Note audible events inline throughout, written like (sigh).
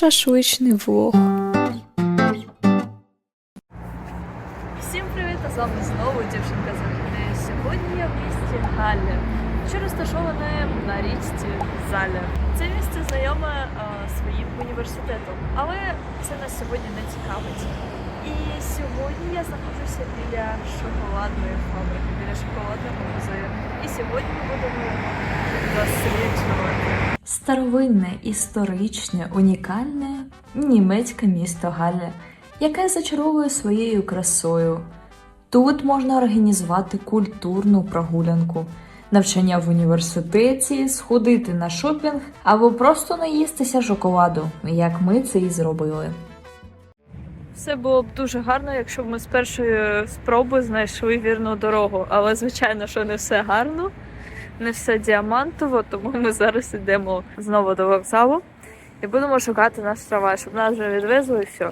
шашличний влог. Всім привіт! А з вами знову дівчинка з Аргени. Сьогодні я в місті Галле, що розташоване на річці Заля. Це місце знайоме а, своїм університетом, але це нас сьогодні не цікавить. І сьогодні я знаходжуся біля шоколадної фабрики, біля шоколадного музею. І сьогодні ми будемо досліджувати. Старовинне, історичне, унікальне німецьке місто Галле, яке зачаровує своєю красою. Тут можна організувати культурну прогулянку, навчання в університеті, сходити на шопінг або просто наїстися шоколаду, як ми це і зробили. Все було б дуже гарно, якщо б ми з першої спроби знайшли вірну дорогу. Але звичайно, що не все гарно, не все діамантово, тому ми зараз йдемо знову до вокзалу і будемо шукати наш трамвай, щоб нас вже відвезли і все.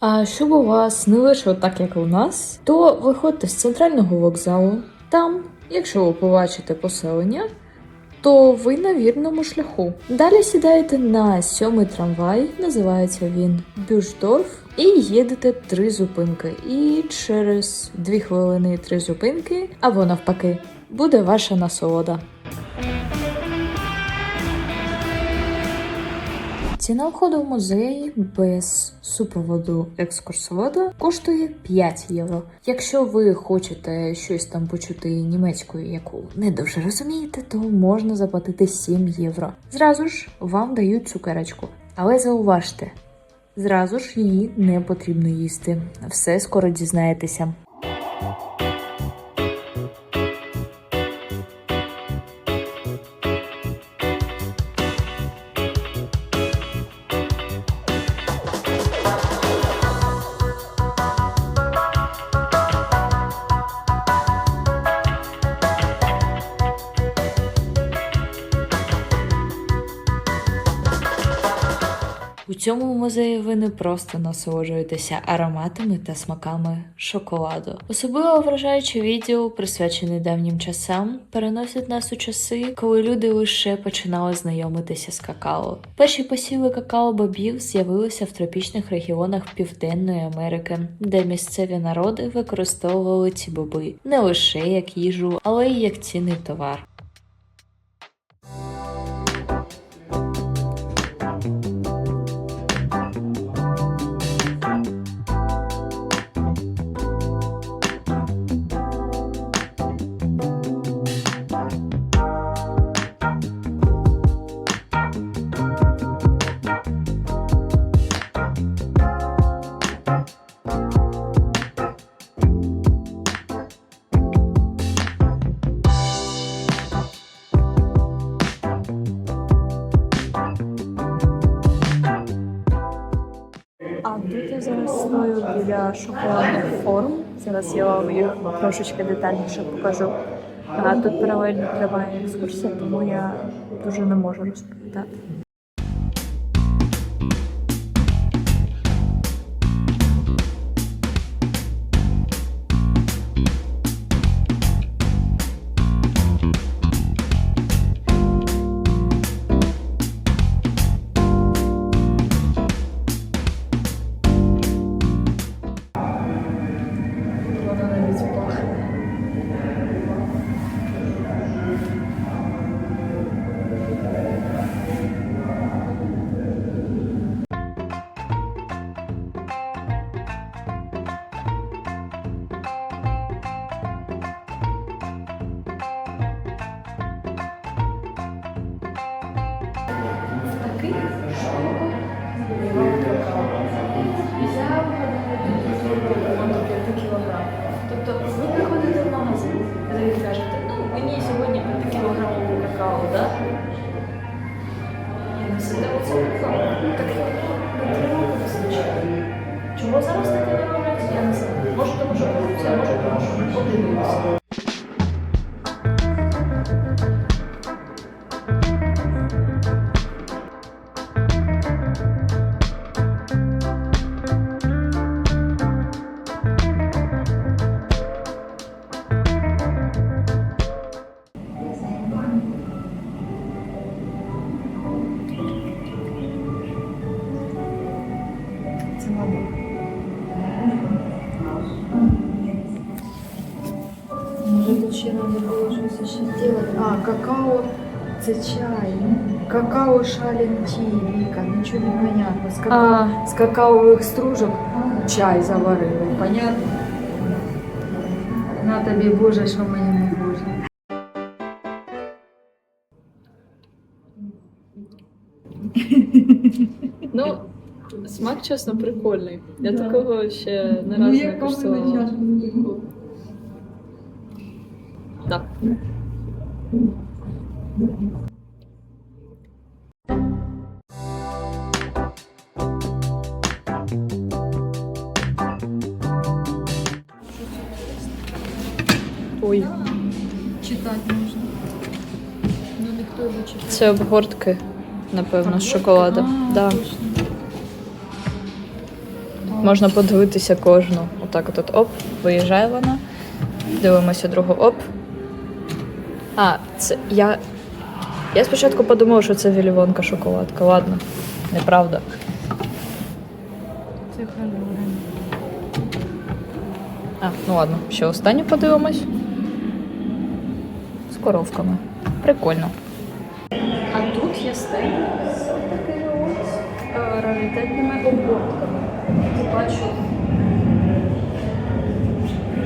А щоб у вас не вийшло так, як у нас, то виходьте з центрального вокзалу. Там, якщо ви побачите поселення, то ви на вірному шляху. Далі сідаєте на сьомий трамвай, називається він Бюшдорф, і їдете три зупинки. І через дві хвилини три зупинки, або навпаки, буде ваша насолода. Ціна входу в музей без супроводу екскурсовода коштує 5 євро. Якщо ви хочете щось там почути німецькою, яку не дуже розумієте, то можна заплатити 7 євро. Зразу ж вам дають цукерочку. Але зауважте, зразу ж її не потрібно їсти. Все скоро дізнаєтеся. Цьому музеї ви не просто насолоджуєтеся ароматами та смаками шоколаду. Особливо вражаючий відділ, присвячений давнім часам, переносить нас у часи, коли люди лише починали знайомитися з какао. Перші посіви какао-бобів з'явилися в тропічних регіонах Південної Америки, де місцеві народи використовували ці боби не лише як їжу, але й як цінний товар. Зараз стою біля шоколадних форм. Зараз я вам їх трошечки детальніше покажу. А тут паралельно триває екскурсія, тому я дуже не можу розповідати. Может, тут еще надо было что-то еще сделать. А, какао, це чай. Какао шалентин, Вика, ничего не понятно. С, какао, А. с какаовых стружек чай заварили, понятно? На тобі, Боже, що мені не Боже. (laughs) Ну, смак, чесно, прикольний. Я такого ще не разу не куштувала. Так. Ой, Читати можна. Ну, ніхто його читає. це обгортки, напевно, з шоколада. А, Да. точно. Можна подивитися кожну. Отак от оп, виїжджає вона. Дивимося другу оп. А, це я. Я спочатку подумала, що це вілівонка шоколадка. Ладно, неправда. Це. А, ну ладно, ще останню подивимось. З коровками. Прикольно. А тут є стейк з такими от е, раритетними обгортками. Бачу.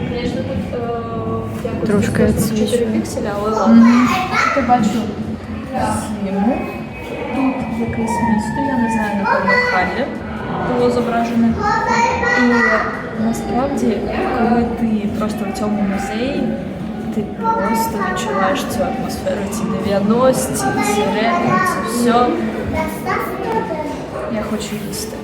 Звісно, тут е, якось Трошки відсутні відсвічує. 4 пікселя, але ладно. Ти бачу. Схему. Тут якесь місто, я не знаю, напевно, Халлі було зображене. І насправді, коли ти просто в цьому музеї, ти просто відчуваєш цю атмосферу, ці 90-ті, ці ретро, це все. Я хочу їсти.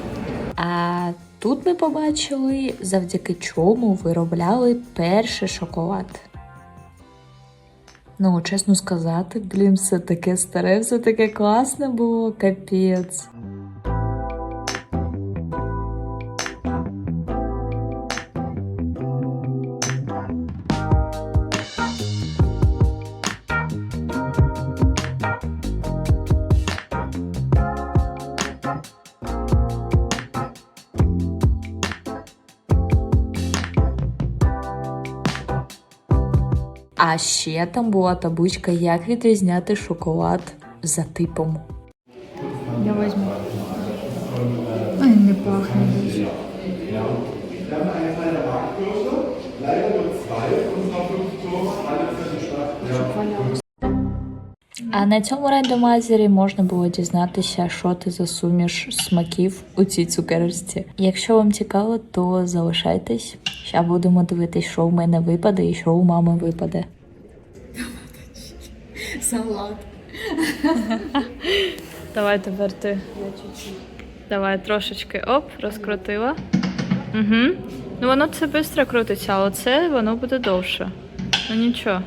Тут ми побачили, завдяки чому виробляли перший шоколад. Ну, чесно сказати, блін, все таке старе, все таке класне було, капець. А ще там була табличка, як відрізняти шоколад за типом. Я візьму. Ай, не пахне дуже. А на цьому рандомайзері можна було дізнатися, що ти за суміш смаків у цій цукерочці. Якщо вам цікаво, то залишайтесь. Зараз будемо дивитись, що в мене випаде і що у мами випаде. Салат. Давай тепер ти. Давай трошечки оп, розкрутила. Угу. Ну воно це швидко крутиться, але це воно буде довше. Ну нічого.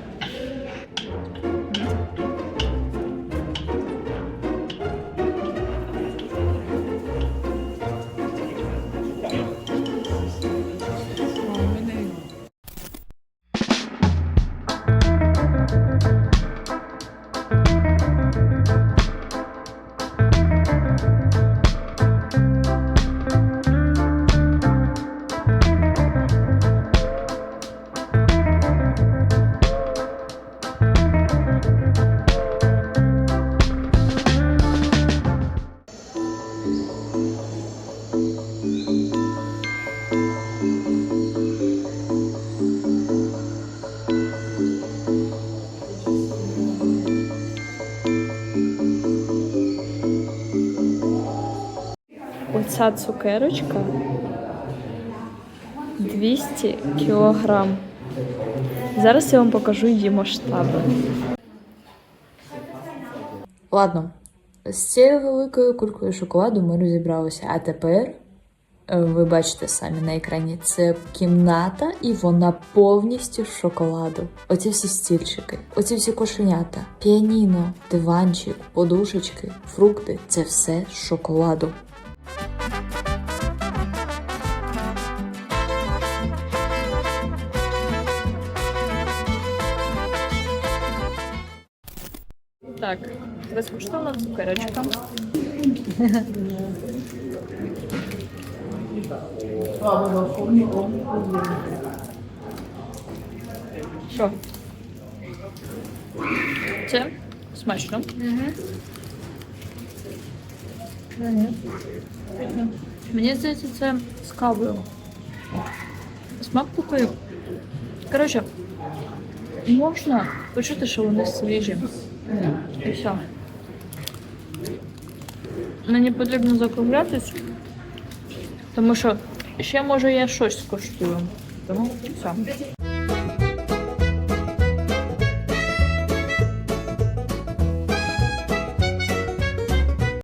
Оця цукерочка 200 кілограм. Зараз я вам покажу її масштаби. Ладно, з цією великою кулькою шоколаду ми розібралися. А тепер е, ви бачите самі на екрані, це кімната, і вона повністю з шоколаду. Оці всі стільчики, оці всі кошенята, піаніно, диванчик, подушечки, фрукти це все шоколаду. Так, безкоштовна цукерочка. Що? Це смачно. Мені здається, це з кавою. Смак такий. Коротше, можна почути, що вони свіжі. І все. Мені потрібно закруглятись, тому що ще може я щось скуштую. Тому все.